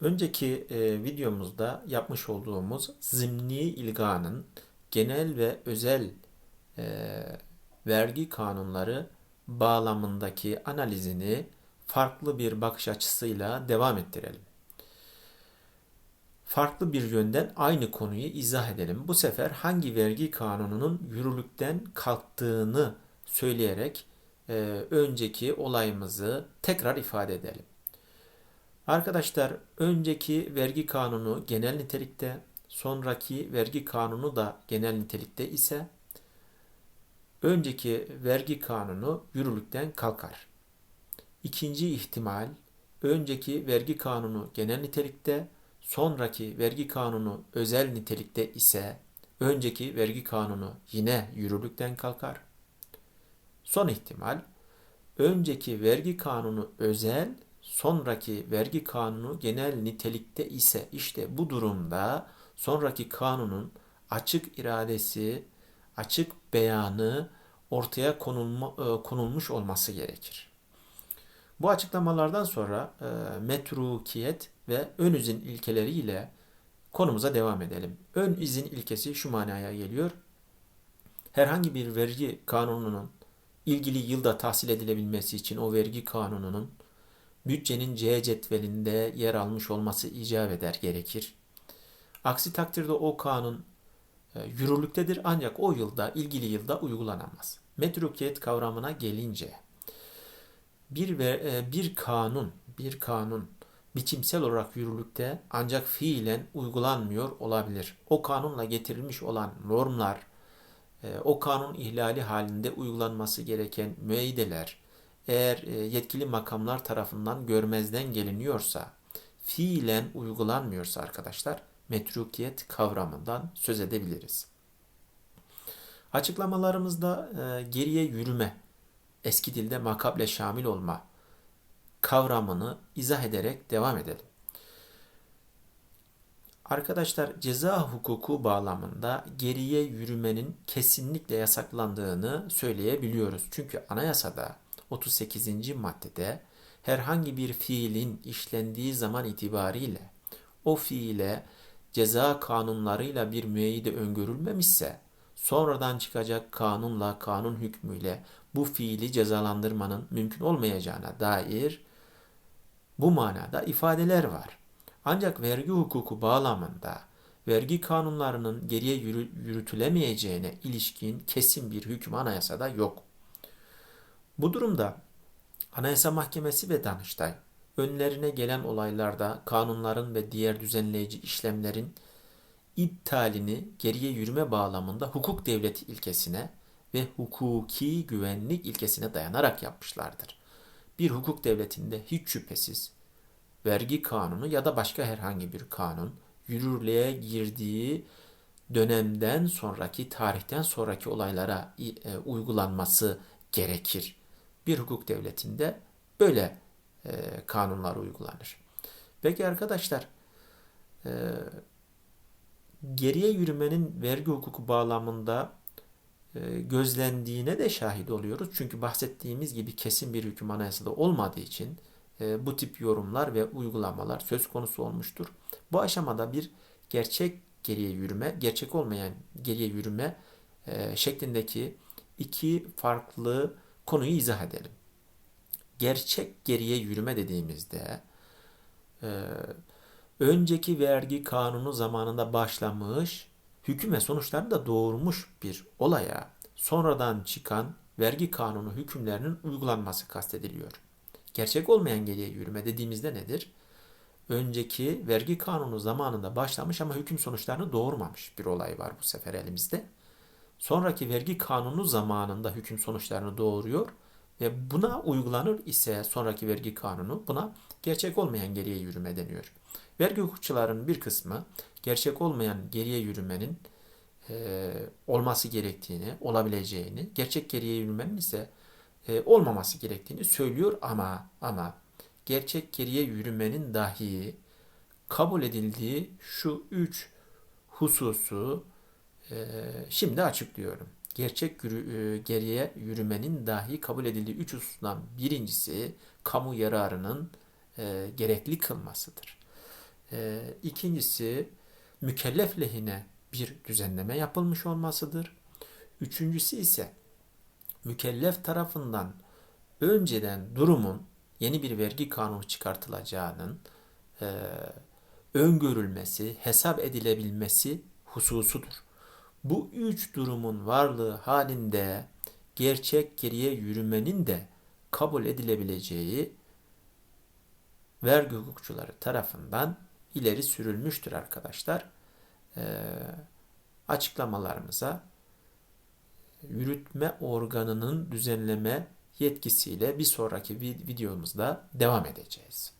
Önceki e, videomuzda yapmış olduğumuz zimni ilganın genel ve özel e, vergi kanunları bağlamındaki analizini farklı bir bakış açısıyla devam ettirelim. Farklı bir yönden aynı konuyu izah edelim. Bu sefer hangi vergi kanununun yürürlükten kalktığını söyleyerek e, önceki olayımızı tekrar ifade edelim. Arkadaşlar önceki vergi kanunu genel nitelikte, sonraki vergi kanunu da genel nitelikte ise önceki vergi kanunu yürürlükten kalkar. İkinci ihtimal önceki vergi kanunu genel nitelikte, sonraki vergi kanunu özel nitelikte ise önceki vergi kanunu yine yürürlükten kalkar. Son ihtimal önceki vergi kanunu özel, sonraki vergi kanunu genel nitelikte ise işte bu durumda sonraki kanunun açık iradesi, açık beyanı ortaya konulma, e, konulmuş olması gerekir. Bu açıklamalardan sonra e, metrukiyet ve ön izin ilkeleriyle konumuza devam edelim. Ön izin ilkesi şu manaya geliyor. Herhangi bir vergi kanununun ilgili yılda tahsil edilebilmesi için o vergi kanununun bütçenin C cetvelinde yer almış olması icap eder gerekir. Aksi takdirde o kanun e, yürürlüktedir ancak o yılda ilgili yılda uygulanamaz. Metrukiyet kavramına gelince bir ve e, bir kanun bir kanun biçimsel olarak yürürlükte ancak fiilen uygulanmıyor olabilir. O kanunla getirilmiş olan normlar, e, o kanun ihlali halinde uygulanması gereken müeyyideler, eğer e, yetkili makamlar tarafından görmezden geliniyorsa, fiilen uygulanmıyorsa arkadaşlar metrukiyet kavramından söz edebiliriz. Açıklamalarımızda e, geriye yürüme, eski dilde makable şamil olma kavramını izah ederek devam edelim. Arkadaşlar ceza hukuku bağlamında geriye yürümenin kesinlikle yasaklandığını söyleyebiliyoruz. Çünkü anayasada 38. maddede herhangi bir fiilin işlendiği zaman itibariyle o fiile ceza kanunlarıyla bir müeyyide öngörülmemişse sonradan çıkacak kanunla kanun hükmüyle bu fiili cezalandırmanın mümkün olmayacağına dair bu manada ifadeler var. Ancak vergi hukuku bağlamında vergi kanunlarının geriye yürütülemeyeceğine ilişkin kesin bir hüküm anayasada yok. Bu durumda Anayasa Mahkemesi ve Danıştay önlerine gelen olaylarda kanunların ve diğer düzenleyici işlemlerin iptalini geriye yürüme bağlamında hukuk devleti ilkesine ve hukuki güvenlik ilkesine dayanarak yapmışlardır. Bir hukuk devletinde hiç şüphesiz vergi kanunu ya da başka herhangi bir kanun yürürlüğe girdiği dönemden sonraki, tarihten sonraki olaylara e, uygulanması gerekir bir hukuk devletinde böyle e, kanunlar uygulanır. Peki arkadaşlar e, geriye yürümenin vergi hukuku bağlamında e, gözlendiğine de şahit oluyoruz. Çünkü bahsettiğimiz gibi kesin bir hüküm anayasada olmadığı için e, bu tip yorumlar ve uygulamalar söz konusu olmuştur. Bu aşamada bir gerçek geriye yürüme, gerçek olmayan geriye yürüme e, şeklindeki iki farklı konuyu izah edelim. Gerçek geriye yürüme dediğimizde e, önceki vergi kanunu zamanında başlamış, hüküm ve sonuçlarını da doğurmuş bir olaya sonradan çıkan vergi kanunu hükümlerinin uygulanması kastediliyor. Gerçek olmayan geriye yürüme dediğimizde nedir? Önceki vergi kanunu zamanında başlamış ama hüküm sonuçlarını doğurmamış bir olay var bu sefer elimizde sonraki vergi kanunu zamanında hüküm sonuçlarını doğuruyor ve buna uygulanır ise sonraki vergi kanunu buna gerçek olmayan geriye yürüme deniyor. Vergi hukukçuların bir kısmı gerçek olmayan geriye yürümenin e, olması gerektiğini, olabileceğini, gerçek geriye yürümenin ise e, olmaması gerektiğini söylüyor ama ama gerçek geriye yürümenin dahi kabul edildiği şu üç hususu şimdi açıklıyorum. Gerçek yürü, e, geriye yürümenin dahi kabul edildiği üç husustan birincisi kamu yararının e, gerekli kılmasıdır. E, ikincisi mükellef lehine bir düzenleme yapılmış olmasıdır. Üçüncüsü ise mükellef tarafından önceden durumun yeni bir vergi kanunu çıkartılacağının e, öngörülmesi, hesap edilebilmesi hususudur. Bu üç durumun varlığı halinde gerçek geriye yürümenin de kabul edilebileceği vergi hukukçuları tarafından ileri sürülmüştür arkadaşlar. E, açıklamalarımıza yürütme organının düzenleme yetkisiyle bir sonraki videomuzda devam edeceğiz.